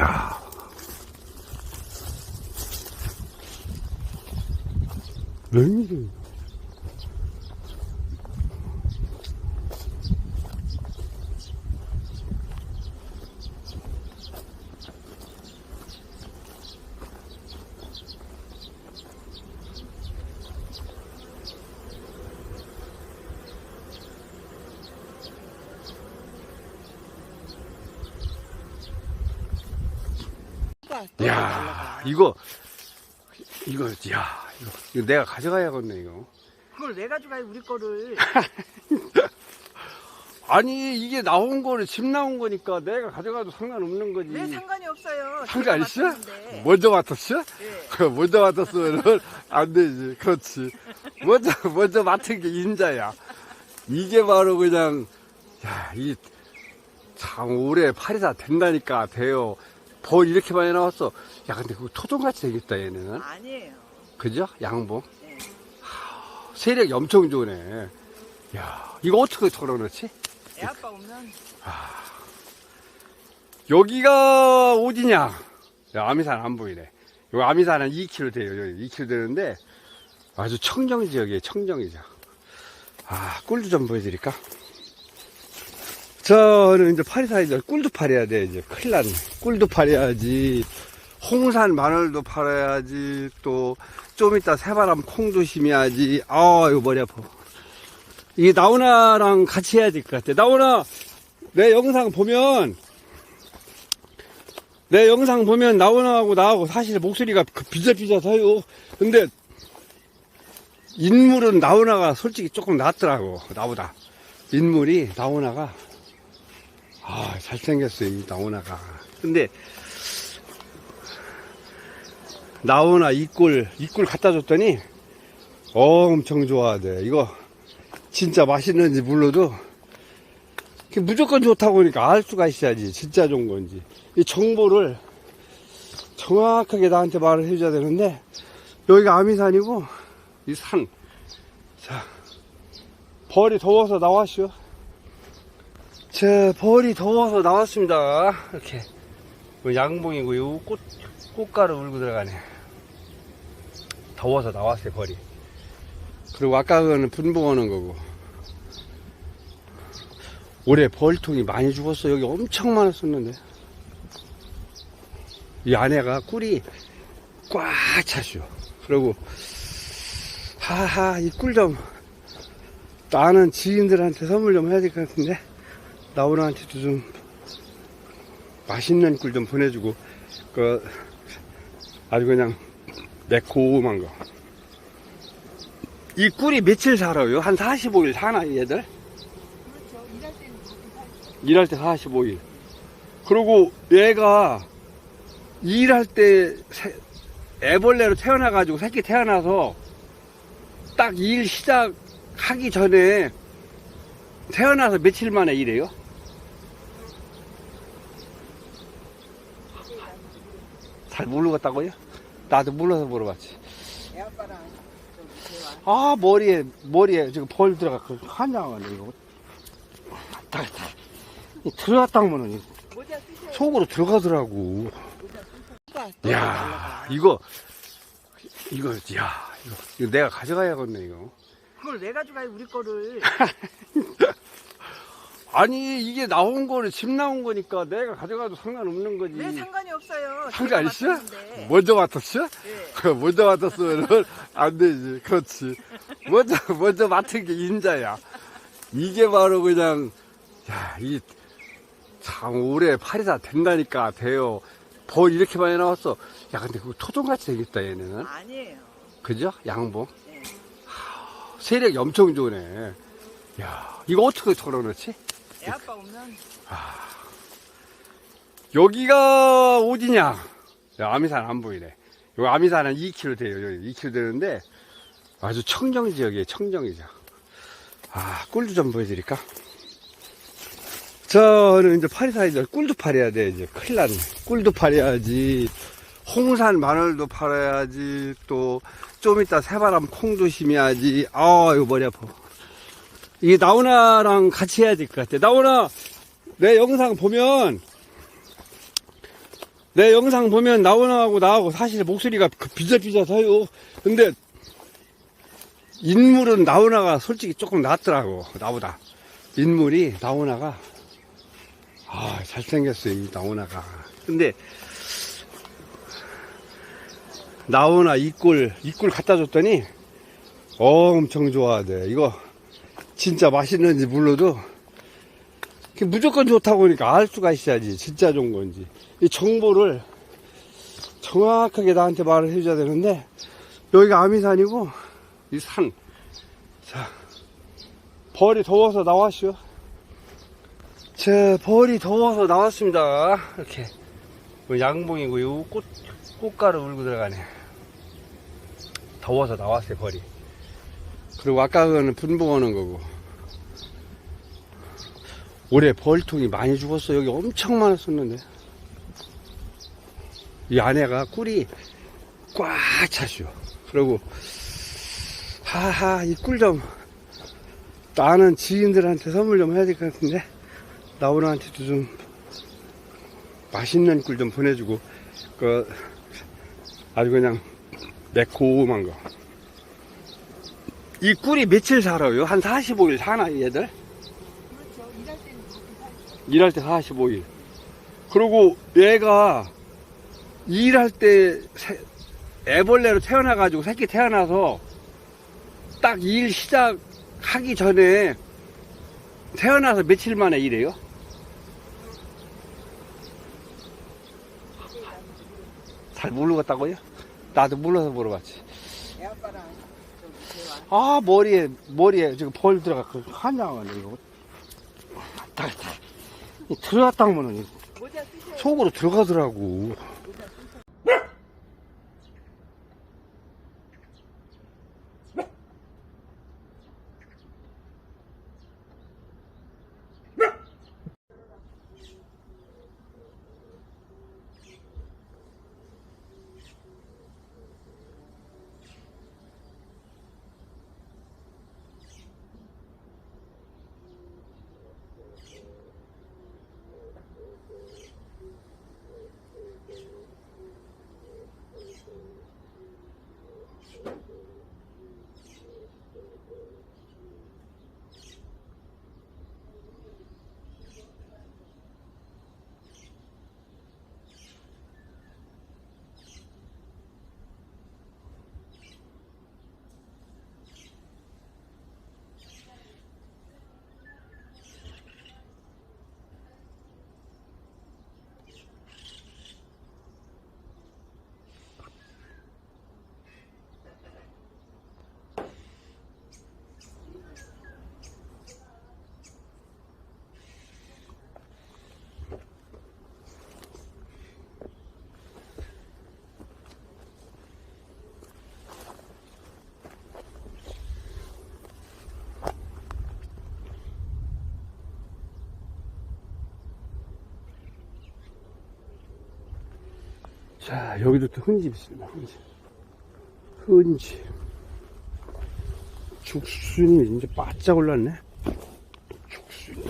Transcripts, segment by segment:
야. 웬 야, 이거, 이거, 야, 이거, 이거 내가 가져가야겠네, 이거. 그걸 왜 가져가요 우리 거를 아니, 이게 나온 거를, 집 나온 거니까 내가 가져가도 상관없는 거지. 왜 상관이 없어요 상관 있어? 맡았는데. 먼저 맡았어? 예. 그 먼저 맡았으면 안 되지. 그렇지. 먼저, 먼저 맡은 게 인자야. 이게 바로 그냥, 야, 이, 참, 올해 팔이 다 된다니까, 돼요. 벌 이렇게 많이 나왔어. 야, 근데 그거 토종같이 생겼다, 얘는. 아니에요 그죠? 양봉. 네. 세력이 엄청 좋네. 야, 이거 어떻게 털어놓지? 애 아빠 오면 여기가 어디냐? 야, 아미산 안 보이네. 여기 아미산 한 2km 돼요. 여기 2km 되는데 아주 청정 지역이에요. 청정 지역. 아, 꿀도 좀 보여드릴까? 저는 이제 파리사이즈 꿀도 팔아야 돼. 이제 큰일 났네. 꿀도 팔아야지. 홍산 마늘도 팔아야지. 또 좀 이따 새바람 콩 조심해야지. 아, 이거 머리 아파. 이게 나훈아랑 같이 해야 될 것 같아. 나훈아, 내 영상 보면 내 영상 보면 나훈아하고 나하고 사실 목소리가 그 비슷비슷해요. 근데 인물은 나훈아가 솔직히 조금 낫더라고 나보다. 인물이 나훈아가 아 잘생겼어요 이 나훈아가. 근데 나훈아 이꿀 이꿀 갖다 줬더니 엄청 좋아하대. 이거 진짜 맛있는지 몰라도 무조건 좋다고 하니까 알 수가 있어야지 진짜 좋은 건지 이 정보를 정확하게 나한테 말을 해줘야 되는데 여기가 아미산이고 이 산 자 벌이 더워서 나왔슈 자 벌이 더워서 나왔습니다 이렇게 뭐 양봉이고 요 꽃, 꽃가루 울고 들어가네 더워서 나왔어요 벌이 그리고 아까 그거는 분봉 오는 거고 올해 벌통이 많이 죽었어. 여기 엄청 많았었는데. 이 안에가 꿀이 꽉 차슈. 그리고, 하하, 이 꿀 좀, 나는 지인들한테 선물 좀 해야 될 것 같은데, 나오나한테도 좀, 맛있는 꿀 좀 보내주고, 그, 아주 그냥, 매콤한 거. 이 꿀이 며칠 살아요? 한 45일 사나, 얘들? 그렇죠 일할 때는 일할 때 45일. 그리고 얘가 일할 때 새- 애벌레로 태어나가지고 새끼 태어나서 딱 일 시작하기 전에 태어나서 며칠 만에 일해요? 잘 모르겠다고요? 나도 몰라서 물어봤지. 아, 머리에, 머리에 지금 벌 들어갔고, 환장하네, 이거. 딱, 들어갔다 하면은 속으로 들어가더라고. 야, 이거, 이거, 야, 이거, 이거 내가 가져가야겠네, 이거. 그걸 왜 가져가요 우리 거를 아니, 이게 나온 거를, 집 나온 거니까 내가 가져가도 상관없는 거지. 왜 상관이 없어요 상관 있어? 먼저 맡았어? 예. 그 먼저 맡았으면 안 되지. 그렇지. 먼저, 먼저 맡은 게 인자야. 이게 바로 그냥, 야, 이, 참, 올해 팔이 다 된다니까, 돼요. 벌 이렇게 많이 나왔어. 야, 근데 그거 토종같이 생겼다, 얘는. 아니에요 그죠? 양봉. 네. 세력이 엄청 좋네. 야, 이거 어떻게 털어놓지? 애 아빠 오면 여기가 어디냐? 야, 아미산 안 보이네. 여기 아미산 한 2km 돼요. 여기 2km 되는데 아주 청정 지역이에요. 청정 지역. 아, 꿀도 좀 보여드릴까? 저는 이제 파리 사이즈 꿀도 팔아야 돼. 이제 큰일 났네. 꿀도 팔아야지. 홍산 마늘도 팔아야지. 또 좀 이따 새바람 콩 조심해야지. 아, 이거 머리 아파. 이게 나훈아랑 같이 해야 될 것 같아. 나훈아, 내 영상 보면 내 영상 보면 나오나하고 나하고 사실 목소리가 그 비슷비슷해요. 근데 인물은 나오나가 솔직히 조금 낫더라고 나보다 인물이 나오나가 아 잘생겼어요 이 나오나가 근데 나오나 이꼴 이꼴 갖다 줬더니 엄청 좋아하대 이거 진짜 맛있는지 그게 무조건 좋다고 하니까 알 수가 있어야지 진짜 좋은 건지 이 정보를 정확하게 나한테 말을 해줘야 되는데 여기가 아미산이고 이 산. 자, 벌이 더워서 나왔슈. 자, 벌이 더워서 나왔습니다. 이렇게. 뭐 양봉이고, 요 꽃, 꽃가루 물고 들어가네. 더워서 나왔어요, 벌이. 그리고 아까 그거는 분봉 하는 거고. 올해 벌통이 많이 죽었어. 여기 엄청 많았었는데. 이 안에가 꿀이 꽉 차슈. 그리고 하하 이 꿀 좀 나는 지인들한테 선물 좀 해야 될 것 같은데 나오나한테도 좀 맛있는 꿀 좀 보내주고 그 아주 그냥 매콤한 거. 이 꿀이 며칠 살아요? 한 45일 사나 얘들? 그렇죠. 일할 때는 그렇게. 일할 때 45일. 그리고 얘가 일할 때 새- 애벌레로 태어나가지고 새끼 태어나서 딱 일 시작하기 전에 태어나서 며칠 만에 일해요? 잘 모르겠다고요? 나도 몰라서 물어봤지. 애 아빠랑. 아, 머리에, 머리에 지금 벌 들어갔고, 한장하네, 이거. 다, 다. 들어갔다 하면은. 속으로 들어가더라고. 자, 여기도 또 흠집 있습니다, 흠집. 흠집. 죽순이 이제 바짝 올랐네. 죽순이.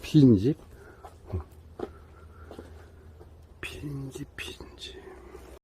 빈집. 빈집, 빈집.